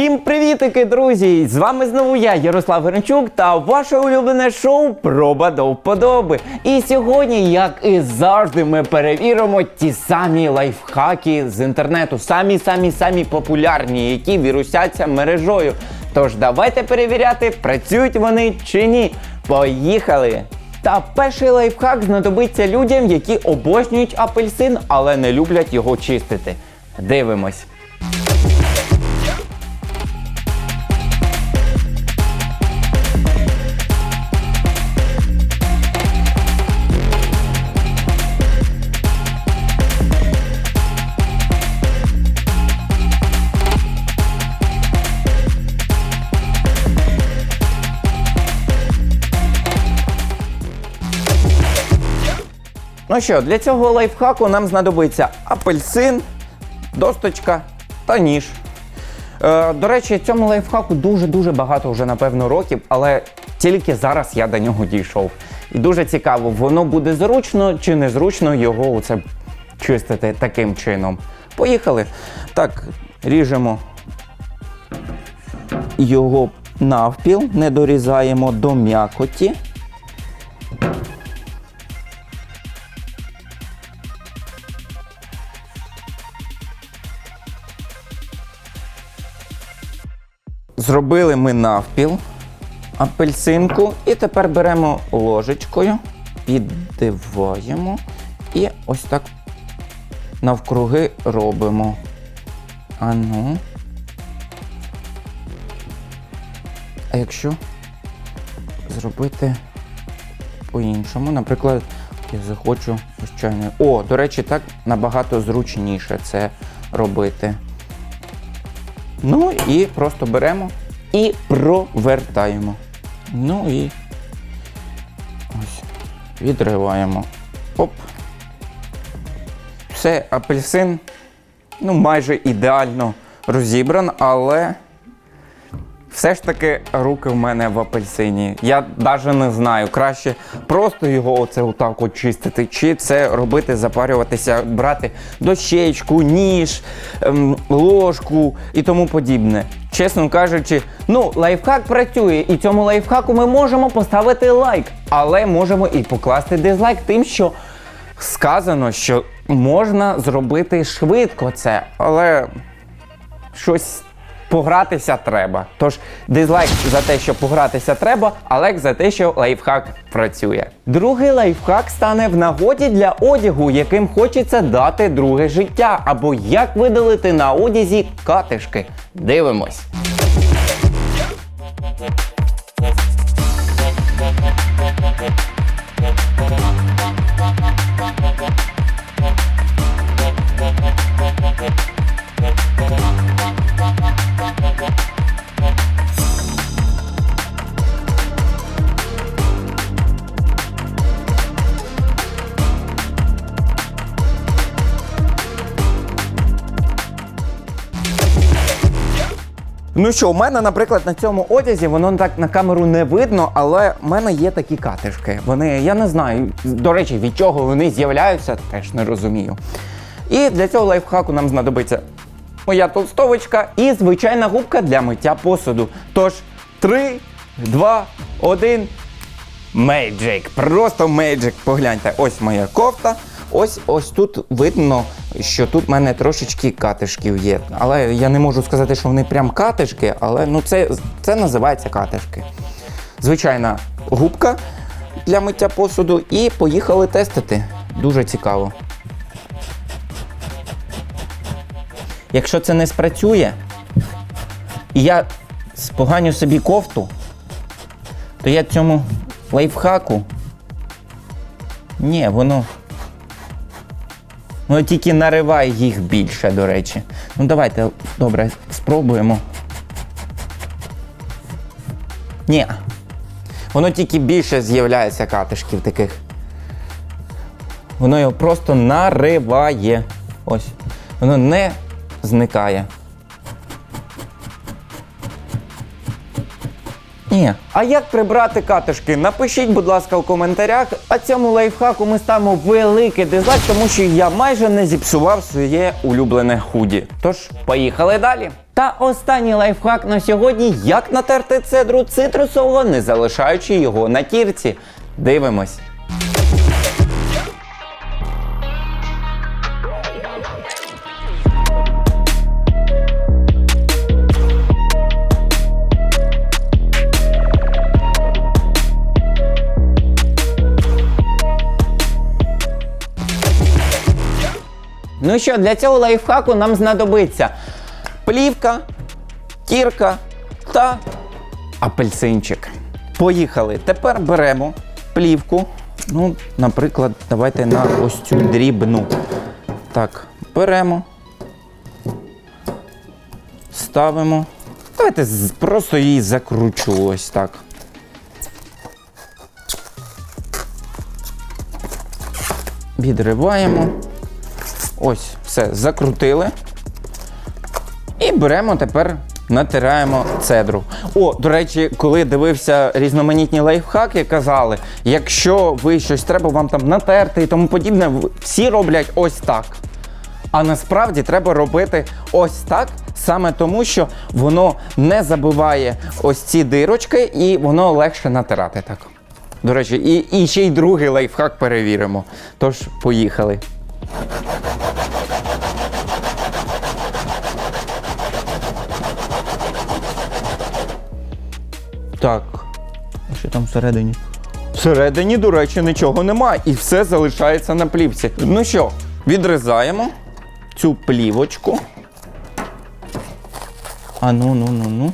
Всім привітики, друзі! З вами знову я, Ярослав Гринчук, та ваше улюблене шоу Проба до вподоби. І сьогодні, як і завжди, ми перевіримо ті самі лайфхаки з інтернету, самі самі самі популярні, які вірусяться мережою. Тож давайте перевіряти, працюють вони чи ні. Поїхали! Та перший лайфхак знадобиться людям, які обожнюють апельсин, але не люблять його чистити. Дивимось. Ну що, для цього лайфхаку нам знадобиться апельсин, досточка та ніж. Е, до речі, цьому лайфхаку дуже-дуже багато вже, напевно, років, але тільки зараз я до нього дійшов. І дуже цікаво, воно буде зручно чи незручно його оце чистити таким чином. Поїхали. Так, ріжемо його навпіл, не дорізаємо до м'якоті. Зробили ми навпіл апельсинку. І тепер беремо ложечкою, піддиваємо і ось так навкруги робимо. Ану. А якщо зробити по-іншому, наприклад, я захочу ось чайний. О, до речі, так набагато зручніше це робити. Ну і просто беремо і провертаємо. Ну і ось, відриваємо. Оп. Все, апельсин ну, майже ідеально розібран, але все ж таки руки в мене в апельсині. Я навіть не знаю, краще просто його оце отак от чистити, чи це робити, запарюватися, брати дощечку, ніж, ем, ложку і тому подібне. Чесно кажучи, ну лайфхак працює, і цьому лайфхаку ми можемо поставити лайк, але можемо і покласти дизлайк тим, що сказано, що можна зробити швидко це, але щось погратися треба. Тож дизлайк за те, що погратися треба, а лайк за те, що лайфхак працює. Другий лайфхак стане в нагоді для одягу, яким хочеться дати друге життя, або як видалити на одязі катишки. Дивимось. Ну що, у мене, наприклад, на цьому одязі воно так на камеру не видно, але в мене є такі катишки. Вони, я не знаю, до речі, від чого вони з'являються, теж не розумію. І для цього лайфхаку нам знадобиться моя толстовочка і звичайна губка для миття посуду. Тож, 3, 2, 1. Magic. Просто Magic. Погляньте, ось моя кофта. Ось ось тут видно, що тут в мене трошечки катишків є. Але я не можу сказати, що вони прям катишки, але ну це, це називається катишки. Звичайна губка для миття посуду і поїхали тестити. Дуже цікаво. Якщо це не спрацює, і я споганю собі кофту, то я цьому лайфхаку. Ні, воно. Воно тільки нариває їх більше, до речі. Ну давайте, добре, спробуємо. Ні. Воно тільки більше з'являється катишків таких. Воно його просто нариває. Ось. Воно не зникає. Ні. А як прибрати катишки? Напишіть, будь ласка, у коментарях. А цьому лайфхаку ми ставимо великий дизлайк, тому що я майже не зіпсував своє улюблене худі. Тож, поїхали далі. Та останній лайфхак на сьогодні: як натерти цедру цитрусового, не залишаючи його на тірці. Дивимось. Ну що, для цього лайфхаку нам знадобиться плівка, кірка та апельсинчик. Поїхали. Тепер беремо плівку. Ну, наприклад, давайте на ось цю дрібну. Так, беремо. Ставимо. Давайте просто її закручу ось так. Відриваємо. Ось, все, закрутили. І беремо тепер, натираємо цедру. О, до речі, коли дивився різноманітні лайфхаки, казали, якщо ви щось треба вам там натерти і тому подібне, всі роблять ось так. А насправді треба робити ось так, саме тому, що воно не забиває ось ці дирочки і воно легше натирати так. До речі, і, і ще й другий лайфхак перевіримо. Тож, поїхали. Так. А що там всередині? Всередині, до речі, нічого немає. І все залишається на плівці. Ну що, відрізаємо цю плівочку. А ну, ну, ну, ну.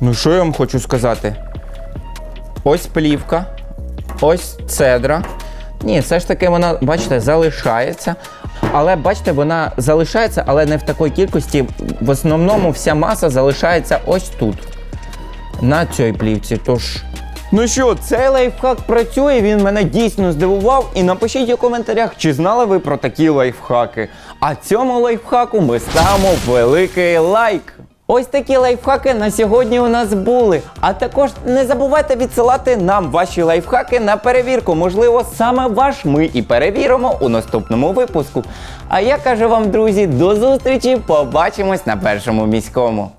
Ну, що я вам хочу сказати? Ось плівка, ось цедра. Ні, все ж таки вона, бачите, залишається. Але бачите, вона залишається, але не в такій кількості. В основному вся маса залишається ось тут. На цій плівці. Тож. Ну що, цей лайфхак працює, він мене дійсно здивував. І напишіть у коментарях, чи знали ви про такі лайфхаки. А цьому лайфхаку ми ставимо великий лайк. Ось такі лайфхаки на сьогодні у нас були. А також не забувайте відсилати нам ваші лайфхаки на перевірку. Можливо, саме ваш ми і перевіримо у наступному випуску. А я кажу вам, друзі, до зустрічі! Побачимось на першому міському.